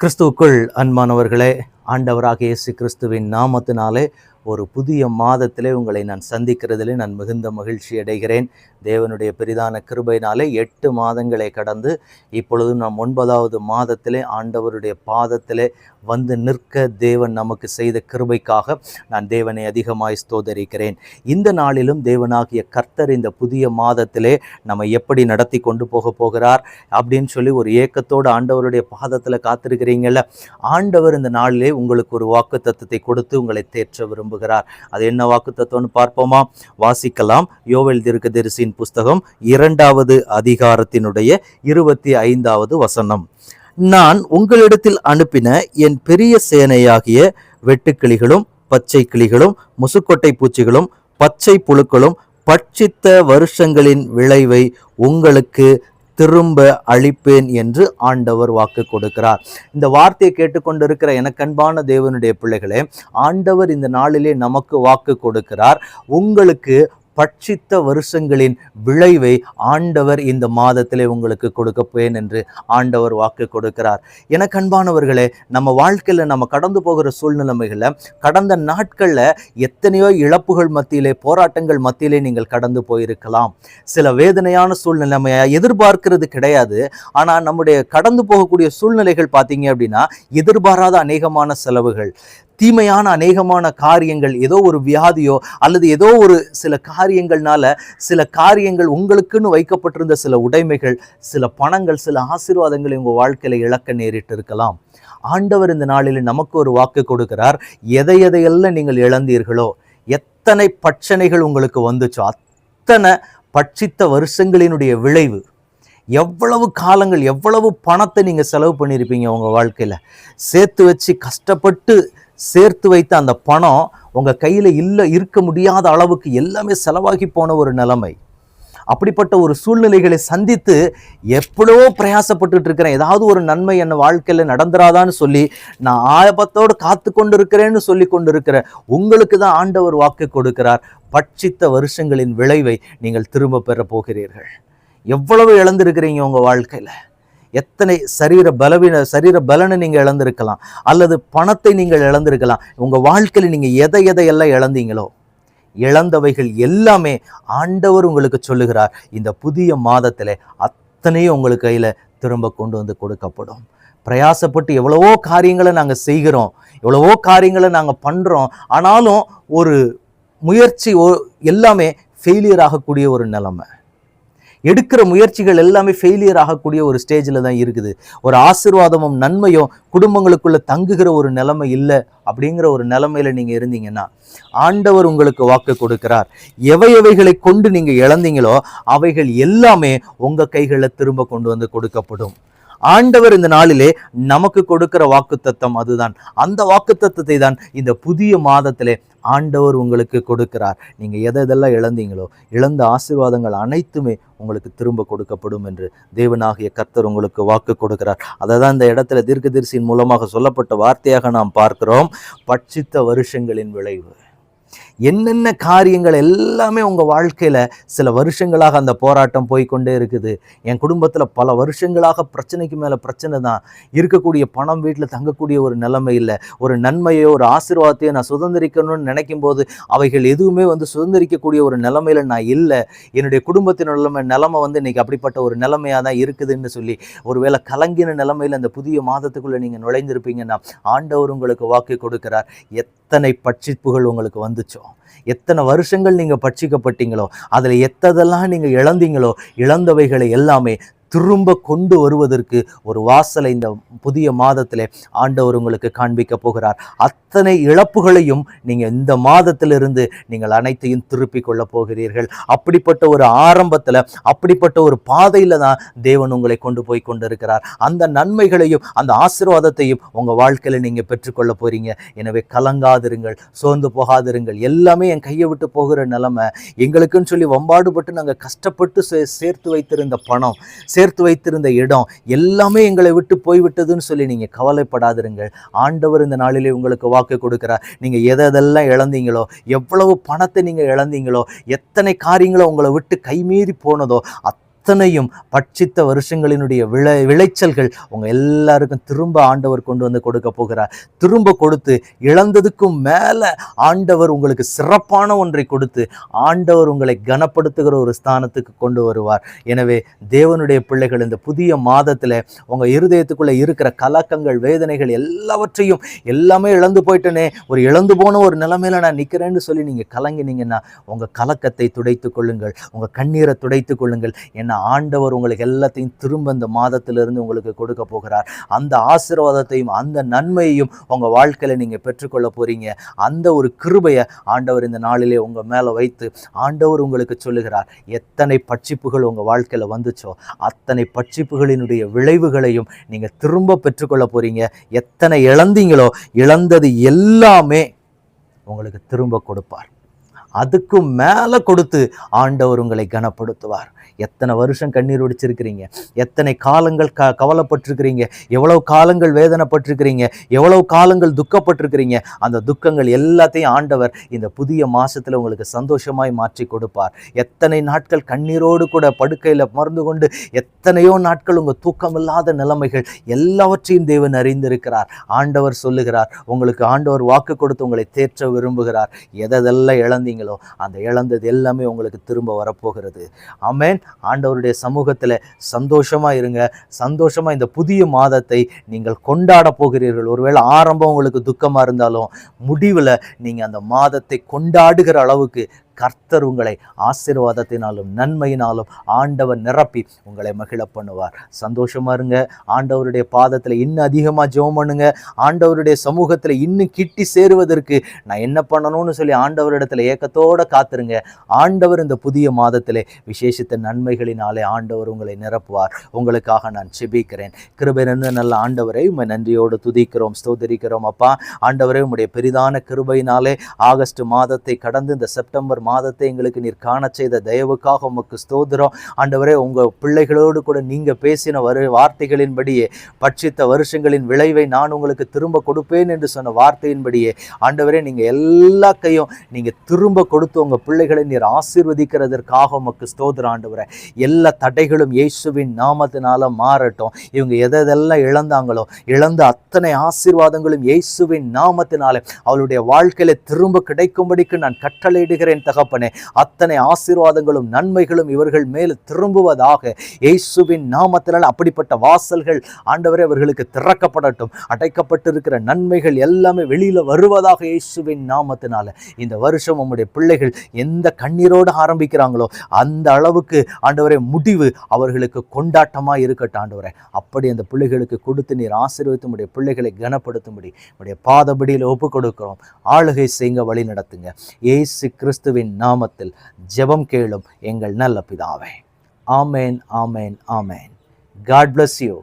கிறிஸ்துவுக்குள் அன்பானவர்களே ஆண்டவராக இயேசு கிறிஸ்துவின் நாமத்தினாலே ஒரு புதிய மாதத்திலே உங்களை நான் சந்திக்கிறதிலே நான் மிகுந்த மகிழ்ச்சி அடைகிறேன். தேவனுடைய பெரிதான கிருபையினாலே எட்டு மாதங்களை கடந்து இப்பொழுது நாம் ஒன்பதாவது மாதத்திலே ஆண்டவருடைய பாதத்திலே வந்து நிற்க தேவன் நமக்கு செய்த கிருபைக்காக நான் தேவனை அதிகமாய் ஸ்தோதரிக்கிறேன். இந்த நாளிலும் தேவனாகிய கர்த்தர் இந்த புதிய மாதத்திலே நம்ம எப்படி நடத்தி கொண்டு போக போகிறார் அப்படின்னு சொல்லி ஒரு ஏக்கத்தோடு ஆண்டவருடைய பாதத்தில் காத்திருக்கிறீங்கள ஆண்டவர் இந்த நாளிலே உங்களுக்கு ஒரு வாக்கு தத்துவத்தை கொடுத்து உங்களை தேற்ற விரும்புகிறார். அது என்ன வாக்கு தத்துவம்னு பார்ப்போமா? வாசிக்கலாம். யோவெல் தீர்க்கதரிசியின் புஸ்தகம் இரண்டாவது அதிகாரத்தினுடைய இருபத்தி ஐந்தாவது வசனம். நான் உங்களிடத்தில் அனுப்பின என் பெரிய சேனையாகிய வெட்டுக்கிளிகளும் பச்சை கிளிகளும் முசுக்கொட்டை பூச்சிகளும் பச்சை புழுக்களும் பட்சித்த வருஷங்களின் விளைவை உங்களுக்கு திரும்ப அழிப்பேன் என்று ஆண்டவர் வாக்கு கொடுக்கிறார். இந்த வார்த்தையை கேட்டுக்கொண்டிருக்கிற எனக்கன்பான தேவனுடைய பிள்ளைகளே ஆண்டவர் இந்த நாளிலே நமக்கு வாக்கு கொடுக்கிறார். உங்களுக்கு பட்சித்த வருஷங்களின் விளைவை ஆண்டவர் இந்த மாதத்திலே உங்களுக்கு கொடுக்கப்பேன் என்று ஆண்டவர் வாக்கு கொடுக்கிறார். எனக்கு அன்பானவர்களே நம்ம வாழ்க்கையில் நம்ம கடந்து போகிற சூழ்நிலைமைகளில் கடந்த நாட்களில் எத்தனையோ இழப்புகள் மத்தியிலே போராட்டங்கள் மத்தியிலே நீங்கள் கடந்து போயிருக்கலாம். சில வேதனையான சூழ்நிலைமையை எதிர்பார்க்கிறது கிடையாது. ஆனால் நம்முடைய கடந்து போகக்கூடிய சூழ்நிலைகள் பார்த்தீங்க அப்படின்னா எதிர்பாராத அநேகமான செலவுகள். தீமையான அநேகமான காரியங்கள் ஏதோ ஒரு வியாதியோ அல்லது ஏதோ ஒரு சில காரியங்கள்னால சில காரியங்கள் உங்களுக்குன்னு வைக்கப்பட்டிருந்த சில உடைமைகள் சில பணங்கள் சில ஆசீர்வாதங்களை உங்கள் வாழ்க்கையில் இழக்க நேரிட்டு இருக்கலாம் ஆண்டவர் இந்த நாளில் நமக்கு ஒரு வாக்கு கொடுக்கிறார். எதை எதையெல்லாம் நீங்கள் இழந்தீர்களோ எத்தனை பட்சணைகள் உங்களுக்கு வந்துச்சோ அத்தனை பட்சித்த வருஷங்களினுடைய விளைவு. எவ்வளவு காலங்கள் எவ்வளவு பணத்தை நீங்கள் செலவு பண்ணியிருப்பீங்க உங்கள் வாழ்க்கையில். சேர்த்து வச்சு கஷ்டப்பட்டு சேர்த்து வைத்த அந்த பணம் உங்கள் கையில் இல்லை இருக்க முடியாத அளவுக்கு எல்லாமே செலவாகி போன ஒரு நிலைமை. அப்படிப்பட்ட ஒரு சூழ்நிலைகளை சந்தித்து எப்படியோ பிரயாசப்பட்டுட்டு இருக்கிறேன். ஏதாவது ஒரு நன்மை என் வாழ்க்கையில் நடந்துராதான்னு சொல்லி நான் ஆபத்தோடு காத்து கொண்டு இருக்கிறேன்னு சொல்லி கொண்டு இருக்கிற உங்களுக்கு தான் ஆண்டவர் வாக்கு கொடுக்கிறார். பட்சித்த வருஷங்களின் விளைவை நீங்கள் திரும்ப பெற போகிறீர்கள். எவ்வளவு இழந்திருக்கிறீங்க உங்கள் வாழ்க்கையில்? எத்தனை சரீர பலவீன சரீர பலனை நீங்கள் இழந்திருக்கலாம் அல்லது பணத்தை நீங்கள் இழந்திருக்கலாம். உங்கள் வாழ்க்கையில் நீங்கள் எதை எதையெல்லாம் இழந்தீங்களோ இழந்தவைகள் எல்லாமே ஆண்டவர் உங்களுக்கு சொல்லுகிறார். இந்த புதிய மாதத்தில் அத்தனையும் உங்களுக்கு கையில் திரும்ப கொண்டு வந்து கொடுக்கப்படும். பிரயாசப்பட்டு எவ்வளவோ காரியங்களை நாங்கள் செய்கிறோம் எவ்வளவோ காரியங்களை நாங்கள் பண்ணுறோம் ஆனாலும் ஒரு முயற்சி எல்லாமே ஃபெயிலியர் ஆகக்கூடிய ஒரு நிலைமை. எடுக்கிற முயற்சிகள் எல்லாமே ஃபெயிலியர் ஆகக்கூடிய ஒரு ஸ்டேஜில் தான் இருக்குது. ஒரு ஆசீர்வாதமும் நன்மையும் குடும்பங்களுக்குள்ளே தங்குகிற ஒரு நிலைமை இல்லை அப்படிங்கிற ஒரு நிலைமையில் நீங்கள் இருந்தீங்கன்னா ஆண்டவர் உங்களுக்கு வாக்கு கொடுக்கிறார். எவை எவைகளை கொண்டு நீங்கள் இழந்தீங்களோ அவைகள் எல்லாமே உங்கள் கைகளில் திரும்ப கொண்டு வந்து கொடுக்கப்படும். ஆண்டவர் இந்த நாளிலே நமக்கு கொடுக்கிற வாக்குத்தத்தம் அதுதான். அந்த வாக்குத்தத்தத்தை தான் இந்த புதிய மாதத்திலே ஆண்டவர் உங்களுக்கு கொடுக்கிறார். நீங்கள் எதை எதெல்லாம் இழந்தீங்களோ இழந்த ஆசீர்வாதங்கள் அனைத்துமே உங்களுக்கு திரும்ப கொடுக்கப்படும் என்று தேவனாகிய கர்த்தர் உங்களுக்கு வாக்கு கொடுக்கிறார். அதை தான் இந்த இடத்துல தீர்க்கதரிசியின் மூலமாக சொல்லப்பட்ட வார்த்தையாக நாம் பார்க்கிறோம். பட்சித்த வருஷங்களின் விளைவு. என்னென்ன காரியங்கள் எல்லாமே உங்கள் வாழ்க்கையில் சில வருஷங்களாக அந்த போராட்டம் போய்க்கொண்டே இருக்குது. என் குடும்பத்தில் பல வருஷங்களாக பிரச்சனைக்கு மேலே பிரச்சனை தான். இருக்கக்கூடிய பணம் வீட்டில் தங்கக்கூடிய ஒரு நிலைமை இல்லை. ஒரு நன்மையோ ஒரு ஆசீர்வாதத்தையோ நான் சுதந்திரிக்கணும்னு நினைக்கும் போது அவைகள் எதுவுமே வந்து சுதந்திரிக்கக்கூடிய ஒரு நிலமையில் நான் இல்லை. என்னுடைய குடும்பத்தின் நிலைமை நிலைமை வந்து இன்னைக்கு அப்படிப்பட்ட ஒரு நிலைமையாக தான் இருக்குதுன்னு சொல்லி ஒருவேளை கலங்கின நிலைமையில் அந்த புதிய மாதத்துக்குள்ளே நீங்கள் நுழைந்திருப்பீங்கன்னா ஆண்டவர் உங்களுக்கு வாக்கு கொடுக்கிறார். எத் எத்தனை பட்சிப்புகள் உங்களுக்கு வந்துச்சோ? எத்தனை வருஷங்கள் நீங்கள் பட்சிக்கப்பட்டீங்களோ? அதில் எத்ததெல்லாம் நீங்கள் இழந்தீங்களோ? இழந்தவைகளை எல்லாமே திரும்ப கொண்டு வருவதற்கு ஒரு வாசலை இந்த புதிய மாதத்திலே ஆண்டவர் உங்களுக்கு காண்பிக்க போகிறார். அத்தனை இழப்புகளையும் நீங்கள் இந்த மாதத்திலிருந்து நீங்கள் அனைத்தையும் திருப்பிக் கொள்ள போகிறீர்கள். அப்படிப்பட்ட ஒரு ஆரம்பத்தில் அப்படிப்பட்ட ஒரு பாதையில் தான் தேவன் உங்களை கொண்டு போய் கொண்டிருக்கிறார். அந்த நன்மைகளையும் அந்த ஆசீர்வாதத்தையும் உங்கள் வாழ்க்கையில் நீங்கள் பெற்றுக்கொள்ள போறீங்க. எனவே கலங்காதிருங்கள் சோர்ந்து போகாதிருங்கள். எல்லாமே என் கையை விட்டு போகிற நிலைமை எங்களுக்குன்னு சொல்லி வம்பாடுபட்டு நாங்கள் கஷ்டப்பட்டு சே- சேர்த்து வைத்திருந்த பணம் சேர்த்து வைத்திருந்த இடம் எல்லாமே எங்களை விட்டு போய்விட்டதுன்னு சொல்லி நீங்கள் கவலைப்படாதிருங்கள். ஆண்டவர் இந்த நாளிலே உங்களுக்கு வாக்கு கொடுக்குறார். நீங்கள் எதை எதெல்லாம் இழந்தீங்களோ எவ்வளவு பணத்தை நீங்கள் இழந்தீங்களோ எத்தனை காரியங்களை உங்களை விட்டு கைமீறி போனதோ அத்தனையும் பட்சித்த வருஷங்களினுடைய விளை விளைச்சல்கள் உங்கள் எல்லாருக்கும் திரும்ப ஆண்டவர் கொண்டு வந்து கொடுக்க போகிறார். திரும்ப கொடுத்து இழந்ததுக்கும் மேலே ஆண்டவர் உங்களுக்கு சிறப்பான ஒன்றை கொடுத்து ஆண்டவர் உங்களை கனப்படுத்துகிற ஒரு ஸ்தானத்துக்கு கொண்டு வருவார். எனவே தேவனுடைய பிள்ளைகள் இந்த புதிய மாதத்தில் உங்கள் இருதயத்துக்குள்ளே இருக்கிற கலக்கங்கள் வேதனைகள் எல்லாவற்றையும் எல்லாமே இழந்து போயிட்டனே ஒரு இழந்து போன ஒரு நிலைமையில நான் நிற்கிறேன்னு சொல்லி நீங்கள் கலங்கினீங்கன்னா உங்கள் கலக்கத்தை துடைத்து கொள்ளுங்கள். உங்கள் கண்ணீரை துடைத்து கொள்ளுங்கள். ஏன்னா ஆண்டவர் உங்களுக்கு எல்லாத்தையும் திரும்ப இந்த மாதத்திலிருந்து உங்களுக்கு கொடுக்க போகிறார். அந்த ஆசீர்வாதத்தையும் அந்த நன்மையையும் உங்கள் வாழ்க்கையில் நீங்கள் பெற்றுக்கொள்ள போகிறீங்க அந்த ஒரு கிருபையை ஆண்டவர் இந்த நாளிலே உங்கள் மேலே வைத்து ஆண்டவர் உங்களுக்கு சொல்லுகிறார். எத்தனை பட்சிப்புகள் உங்கள் வாழ்க்கையில் வந்துச்சோ அத்தனை பட்சிப்புகளினுடைய விளைவுகளையும் நீங்கள் திரும்ப பெற்றுக்கொள்ள போகிறீங்க எத்தனை இழந்தீங்களோ இழந்தது எல்லாமே உங்களுக்கு திரும்ப கொடுப்பார். அதுக்கும் மேலே கொடுத்து ஆண்டவர் உங்களை கனப்படுத்துவார். எத்தனை வருஷம் கண்ணீர் ஒடிச்சிருக்கிறீங்க எத்தனை காலங்கள் க கவலைப்பட்டிருக்கிறீங்க? எவ்வளவு காலங்கள் வேதனைப்பட்டிருக்கிறீங்க? எவ்வளவு காலங்கள் துக்கப்பட்டிருக்கிறீங்க? அந்த துக்கங்கள் எல்லாத்தையும் ஆண்டவர் இந்த புதிய மாசத்துல உங்களுக்கு சந்தோஷமாய் மாற்றி கொடுப்பார். எத்தனை நாட்கள் கண்ணீரோடு கூட படுக்கையில் மறந்து கொண்டு எத்தனையோ நாட்கள் உங்கள் தூக்கமில்லாத நிலைமைகள் எல்லாவற்றையும் தேவன் அறிந்திருக்கிறார். ஆண்டவர் சொல்லுகிறார் உங்களுக்கு ஆண்டவர் வாக்கு கொடுத்து உங்களை தேற்ற விரும்புகிறார். எதெல்லாம் இழந்தீங்களோ அந்த இழந்தது எல்லாமே உங்களுக்கு திரும்ப வரப்போகிறது. ஆமேன். ஆண்டவருடைய சமூகத்தில் சந்தோஷமா இருங்க. சந்தோஷமா இந்த புதிய மாதத்தை நீங்கள் கொண்டாட போகிறீர்கள். ஒருவேளை ஆரம்பம் உங்களுக்கு துக்கமாக இருந்தாலும் முடிவில் நீங்கள் அந்த மாதத்தை கொண்டாடுகிற அளவுக்கு கர்த்தர் உங்களை ஆசீர்வாதத்தினாலும் நன்மையினாலும் ஆண்டவர் நிரப்பி உங்களை மகிழ பண்ணுவார். சந்தோஷமா இருங்க. ஆண்டவருடைய பாதத்தில் இன்னும் அதிகமாக ஜெபம் பண்ணுங்க. ஆண்டவருடைய சமூகத்தில் இன்னும் கிட்டி சேருவதற்கு நான் என்ன பண்ணணும்னு சொல்லி ஆண்டவரிடத்துல ஏக்கத்தோட காத்துருங்க. ஆண்டவர் இந்த புதிய மாதத்திலே விசேஷித்த நன்மைகளினாலே ஆண்டவர் உங்களை நிரப்புவார். உங்களுக்காக நான் செபிக்கிறேன் கிருபை நிறைந்த நல்ல ஆண்டவரை உண்மை நன்றியோடு துதிக்கிறோம் ஸ்தோதரிக்கிறோம் அப்பா. ஆண்டவரை உங்களுடைய பெரிதான கிருபையினாலே ஆகஸ்ட் மாதத்தை கடந்து இந்த செப்டம்பர் மாதத்தை எங்களுக்கு நீர் காண செய்த தயவுக்காக உமக்கு ஸ்தோத்திரம். ஆண்டவரே உங்க பிள்ளைகளோடு கூட நீங்க பேசின வரு வார்த்தைகளின்படியே பட்சித்த வருஷங்களின் விளைவை நான் உங்களுக்கு திரும்ப கொடுப்பேன் என்று சொன்ன வார்த்தையின்படியே ஆண்டவரே நீங்கள் எல்லா கையும் நீங்க திரும்ப கொடுத்து உங்க பிள்ளைகளை நீர் ஆசீர்வதிக்கிறதற்காக உமக்கு ஸ்தோத்திரம் ஆண்டவரே. எல்லா தடைகளும் இயேசுவின் நாமத்தினால மாறட்டும். இவங்க எதெல்லாம் இழந்தாங்களோ இழந்த அத்தனை ஆசீர்வாதங்களும் இயேசுவின் நாமத்தினால அவளுடைய வாழ்க்கையில திரும்ப கிடைக்கும்படிக்கு நான் கட்டளையிடுகிறேன் தகப்பனே அத்தனை ஆசீர்வாதங்களும் நன்மைகளும் இவர்கள் மேல் திரும்புவதாக இயேசுவின் நாமத்தினால் அப்படிப்பட்ட வாசல்கள் ஆண்டவரே அவர்களுக்கு திறக்கப்படட்டும். அடைக்கப்பட்டிருக்கிற நன்மைகள் எல்லாமே வெளியில வருவதாக இயேசுவின் நாமத்தினால இந்த வருஷம் உம்முடைய பிள்ளைகள் எந்த கண்ணீரோடு ஆரம்பிக்கிறாங்களோ அந்த அளவுக்கு ஆண்டவரே முடிவு அவர்களுக்கு கொண்டாட்டமா இருக்கட்டும் ஆண்டவரே. அப்படி அந்த பிள்ளைகளுக்கு கொடுத்து நீர் ஆசீர்வித்து உடைய பிள்ளைகளை கனப்படுத்தும்படி உடைய பாதபடியில் ஒப்பு கொடுக்கிறோம் ஆளுகை செய்யுங்க வழி நடத்துங்க. இயேசு கிறிஸ்துவின் நாமத்தில் ஜெபம் கேளும் எங்கள் நல்ல பிதாவே. ஆமேன் ஆமேன் ஆமேன். God bless you